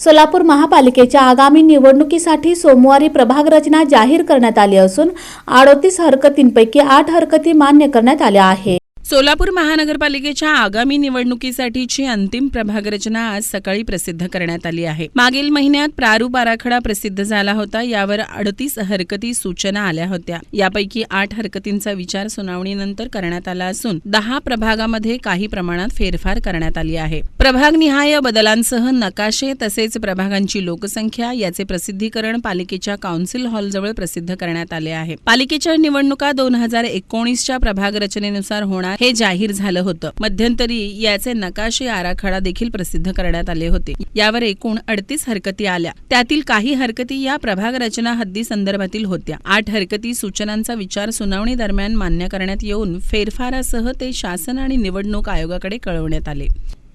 सोलापूर महापालिकेच्या आगामी निवडणुकीसाठी सोमवारी प्रभाग रचना जाहीर करण्यात आली असून अडोतीस हरकतींपैकी आठ हरकती मान्य करण्यात आल्या आहे सोलापूर महानगरपालिकेच्या आगामी निवडणुकीसाठीची अंतिम प्रभाग रचना आज सकाळी प्रसिद्ध करण्यात आली आहे. मागील महिन्यात प्रारूप आराखडा प्रसिद्ध झाला होता. यावर अडतीस हरकती सूचना आल्या होत्या. यापैकी आठ हरकतींचा विचार सुनावणीनंतर करण्यात आला असून दहा प्रभागामध्ये काही प्रमाणात फेरफार करण्यात आली आहे. प्रभागनिहाय बदलांसह नकाशे तसेच प्रभागांची लोकसंख्या याचे प्रसिद्धीकरण पालिकेच्या काउन्सिल हॉलजवळ प्रसिद्ध करण्यात आले आहे. पालिकेच्या निवडणुका दोन हजार एकोणीसच्या प्रभाग रचनेनुसार होणार हे जाहीर झालं होतं. मध्यंतरी याचे नकाशे आराखडा देखील प्रसिद्ध करण्यात आले होते. यावर एकूण अडतीस हरकती आल्या. त्यातील काही हरकती या प्रभाग रचना हद्दी संदर्भातील होत्या. आठ हरकती सूचनांचा विचार सुनावणी दरम्यान मान्य करण्यात येऊन फेरफारासह ते शासन आणि निवडणूक आयोगाकडे कळवण्यात आले.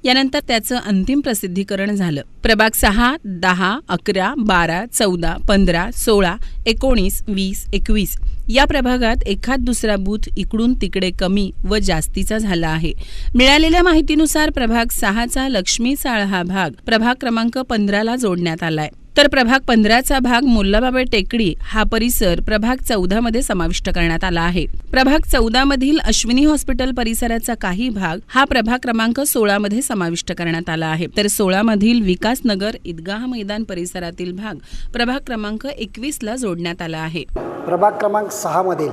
यानंतर त्याचं अंतिम प्रसिद्धीकरण झालं. प्रभाग सहा दहा अकरा बारा चौदा पंधरा सोळा एकोणीस वीस एकवीस. या प्रभागात एखाद दुसरा बूथ इकडून तिकडे कमी व जास्तीचा झाला आहे. मिळालेल्या माहितीनुसार प्रभाग सहाचा लक्ष्मी चाळ हा भाग प्रभाग क्रमांक पंधराला जोडण्यात आलाय. तर प्रभाग पंधराचा भाग मोल्लाबाबे टेकडी हा परिसर प्रभाग चौदामध्ये समाविष्ट करण्यात आला आहे. प्रभाग चौदा मधील अश्विनी हॉस्पिटल परिसराचा काही भाग हा प्रभाग क्रमांक सोळा मध्ये समाविष्ट करण्यात आला आहे. तर सोळा मधील विकासनगर ईदगाह मैदान परिसरातील भाग प्रभाग क्रमांक एकवीस ला जोडण्यात आला आहे. प्रभाग क्रमांक सहामधील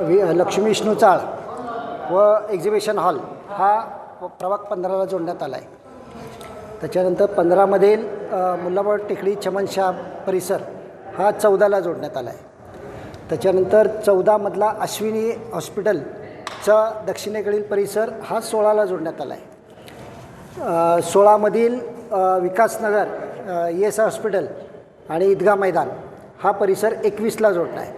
वि लक्ष्मी विष्णू चाळ व एक्झिबिशन हॉल हा प्रभाग पंधराला जोडण्यात आला आहे. त्याच्यानंतर पंधरामधील मुल्लाबाड टेकडी चमनशाह परिसर हा चौदाला जोडण्यात आला आहे. त्याच्यानंतर चौदामधला अश्विनी हॉस्पिटलचा दक्षिणेकडील परिसर हा सोळाला जोडण्यात आला आहे. सोळामधील विकासनगर ई एस हॉस्पिटल आणि ईदगा मैदान हा परिसर एकवीसला जोडला आहे.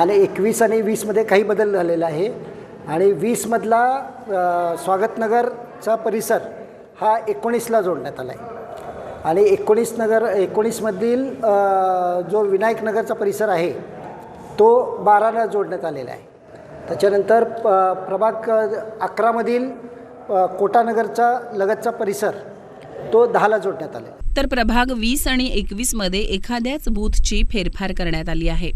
आणि एकवीस आणि वीसमध्ये काही बदल झालेला आहे. आणि वीसमधला स्वागतनगरचा परिसर हा एकोणीसला जोडण्यात आला आहे. आणि एकोणीस नगर एकोणीसमधील जो विनायक नगरचा परिसर आहे तो बाराला जोडण्यात आलेला आहे. त्याच्यानंतर प प्रभाग अकरामधील कोटानगरचा लगतचा परिसर तो दहाला जोडण्यात आला. तर प्रभाग वीस आणि एकवीसमध्ये एखाद्याच बूथची फेरफार करण्यात आली आहे.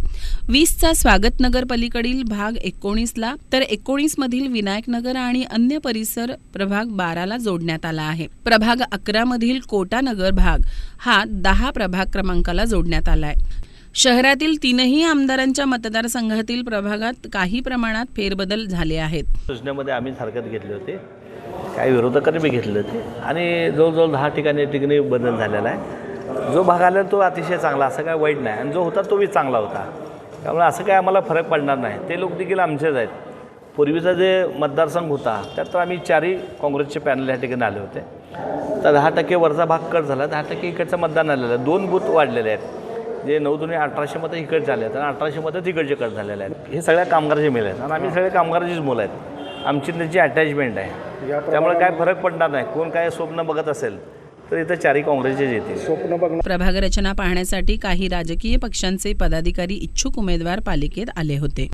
वीसचा स्वागतनगर पलीकडील भाग एकोणीसला तर एकोणीस मधील विनायकनगर आणि अन्य परिसर प्रभाग बाराला जोडण्यात आला आहे. प्रभाग अकरा मधील कोटानगर भाग हा दहा प्रभाग क्रमांकाला जोडण्यात आला आहे शहरातील तीनही आमदारांच्या मतदारसंघातील प्रभागात काही प्रमाणात फेरबदल झाले आहेत. योजनेमध्ये आम्हीच हरकत घेतली होती. काही विरोधकांनी बी घेतलं होते आणि जवळजवळ दहा ठिकाणी ठिकाणी बदल झालेला आहे. जो भाग आला तो अतिशय चांगला असं काय वाईट नाही. आणि जो होता तो बी चांगला होता. त्यामुळे असं काय आम्हाला फरक पडणार नाही. ते लोक देखील आमचेच आहेत. पूर्वीचा जे मतदारसंघ होता त्यात तर आम्ही चारही काँग्रेसचे पॅनल या ठिकाणी आले होते. तर दहा टक्के वरचा भाग कट झाला दहा टक्के इकडचं मतदान आलेलं आहे. दोन बूथ वाढलेले आहेत. जे नऊ दोन्ही अठराशे मतं इकडचे आले आहेत आणि अठराशे मतं तिकडचे कट झालेले आहेत. हे सगळ्या कामगाराचे मेल आहेत. आणि आम्ही सगळे कामगाराचीच मुलं आहेत. आमची त्यांची अटॅचमेंट आहे त्यामुळे काय फरक पडणार नाही. कोण काय स्वप्न बघत असेल तर इथं चारही काँग्रेसचेच येतील. प्रभाग रचना पाहण्यासाठी काही राजकीय पक्षांचे पदाधिकारी इच्छुक उमेदवार पालिकेत आले होते.